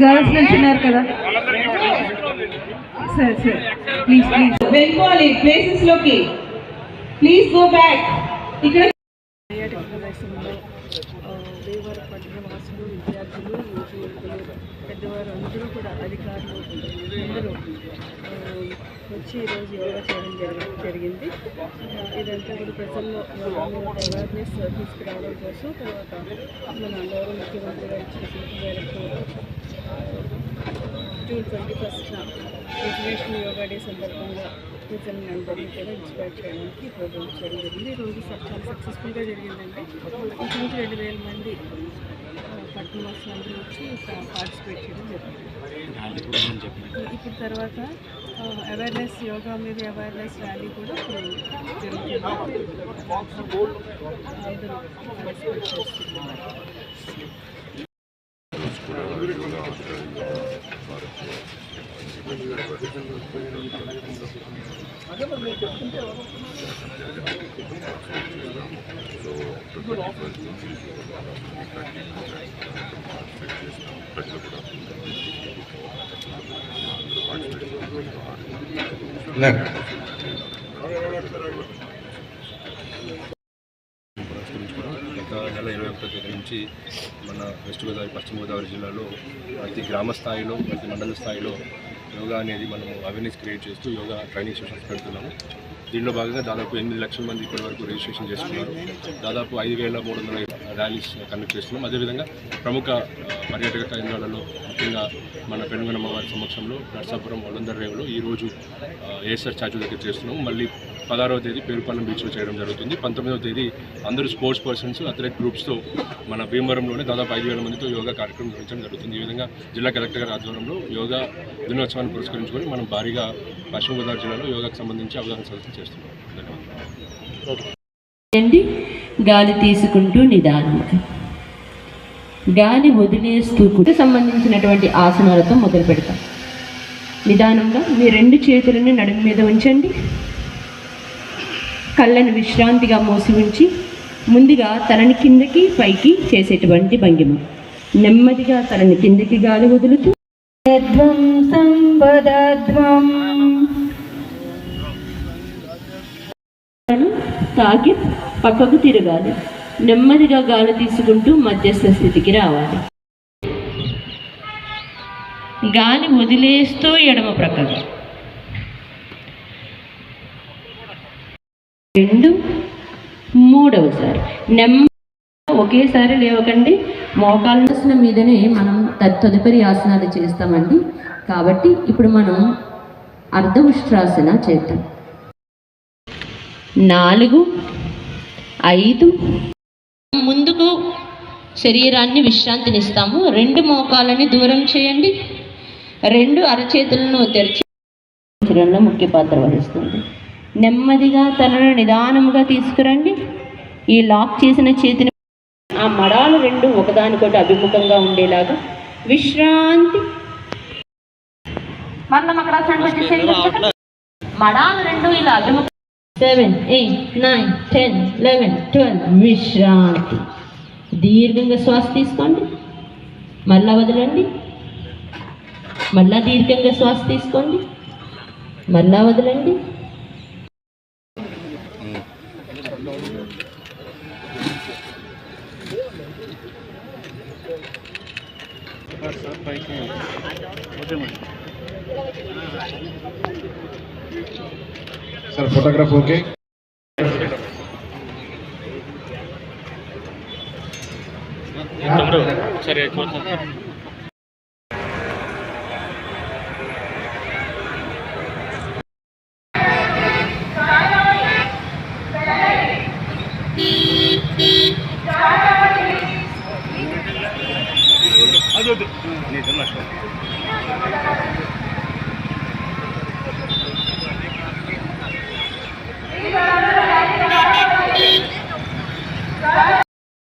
Girls నుంచి ఉన్నారు కదా. సరే సరే. ప్లీజ్ ప్లీజ్ వెళ్ళిపోవాలి ప్లేసెస్లోకి. ప్లీజ్ గో బ్యాక్ ఇక్కడ పర్యాటక ప్రదేశంలో వాసులు విద్యార్థులు యువకులు పెద్దవారు అందరూ కూడా అధికారులు అందరూ వచ్చి ఈరోజు యోగా చేయడం జరిగి జరిగింది ఇదంతా కూడా ప్రజల్లో అవేర్నెస్ తీసుకురావడం కోసం తర్వాత మన గౌరవ ముఖ్యమంత్రి గారు ఇచ్చిన పిలుపు మేరకు జూన్ ట్వంటీ ఫస్ట్న ఇంటర్నేషనల్ యోగా డే సందర్భంగా ప్రజలను అందరినీ కూడా ఇన్స్పైర్ చేయడానికి ప్రోగ్రామ్ చేయడం జరిగింది. ఈ రోజు స- చాలా సక్సెస్ఫుల్గా జరిగిందండి. ఇంచుమించు రెండు వేల మంది పట్టణవాసులు అందరూ వచ్చి పార్టిసిపేట్ చేయడం జరిగింది. ఇప్పుడు తర్వాత అవేర్నెస్ యోగా మీద అవేర్నెస్ ర్యాలీ కూడా ఇప్పుడు జరుగుతుంది. అందరూ పార్టిసిపేట్ నెల ఇరవై ఒకటో తేదీ నుంచి మన వెస్ట్ గోదావరి పశ్చిమ గోదావరి జిల్లాలో ప్రతి గ్రామ స్థాయిలో ప్రతి మండల స్థాయిలో యోగా అనేది మనం అవేర్నెస్ క్రియేట్ చేస్తూ యోగా ట్రైనింగ్ సెషన్స్ పెడుతున్నాము. దీనిలో భాగంగా దాదాపు ఎనిమిది లక్షల మంది ఇప్పటి వరకు రిజిస్ట్రేషన్ చేసుకున్నారు దాదాపు ఐదు వేల మూడు వందల ర్యాలీస్ కండక్ట్ చేస్తున్నాం. అదేవిధంగా ప్రముఖ పర్యాటక కేంద్రాలలో ముఖ్యంగా మన పెనుగొనమ్మ వారి సమక్షంలో నర్సాపురం వలందర్ రేవులో ఈరోజు ఏఎస్ఆర్ స్టాచ్యూ దగ్గర చేస్తున్నాం. మళ్ళీ పదహారవ తేదీ పేరుపాలెం బీచ్లో చేయడం జరుగుతుంది. పంతొమ్మిదవ తేదీ అందరూ స్పోర్ట్స్ పర్సన్స్ అథ్లెట్ గ్రూప్స్తో మన భీమవరంలోనే దాదాపు ఐదు వేల మందితో యోగా కార్యక్రమం నిర్వహించడం జరుగుతుంది. ఈ విధంగా జిల్లా కలెక్టర్ గారి ఆధ్వర్యంలో యోగా దినోత్సవాన్ని పురస్కరించుకొని మనం భారీగా పశ్చిమ గోదావరి జిల్లాలో యోగాకు సంబంధించి అవగాహన సదస్సు చేస్తున్నాం అండి గాలి తీసుకుంటూ నిదానంగా గాలి వదిలేస్తూ కూడా సంబంధించినటువంటి ఆసనాలతో మొదలు పెడతాం. నిదానంగా మీ రెండు చేతులను నడుము మీద ఉంచండి. కళ్ళను విశ్రాంతిగా మూసి ఉంచి ముందుగా తలని కిందకి పైకి చేసేటువంటి భంగిమ. నెమ్మదిగా తలని కిందకి గాలి వదులుతూ. ధ్వం తాకి పక్కకు తిరగాలి. నెమ్మదిగా గాలి తీసుకుంటూ మధ్యస్థ స్థితికి రావాలి. గాలి వదిలేస్తూ ఎడమ ప్రక్కకు. రెండు మూడవసారి. నెమ్మ ఒకేసారి లేవకండి. మోకాళ్ళసిన మీదనే మనం తదుపరి ఆసనాలు చేస్తామండి. కాబట్టి ఇప్పుడు మనం అర్ధ ఉష్ట్రాసన చేద్దాం. నాలుగు ఐదు. ముందుకు శరీరాన్ని విశ్రాంతినిస్తాము. రెండు మోకాలని దూరం చేయండి. రెండు అరచేతులను తెరిచి ఉంచడంలో ముఖ్య పాత్ర వహిస్తుంది. నెమ్మదిగా తనను నిదానంగా తీసుకురండి. ఈ లాక్ చేసిన చేతిని ఆ మడాలు రెండు ఒకదానికొకటి అభిముఖంగా ఉండేలాగా విశ్రాంతి. మరల మకరాసనానికి మడాలు రెండు ఇలా అభిముఖం seven eight nine ten eleven twelve. విశ్రాంతి. దీర్ఘంగా శ్వాస తీసుకోండి. మళ్ళా వదలండి. మళ్ళా దీర్ఘంగా శ్వాస తీసుకోండి. మళ్ళా వదలండి. सर फोटोग्राफ ओके ಸರಿ ಅದು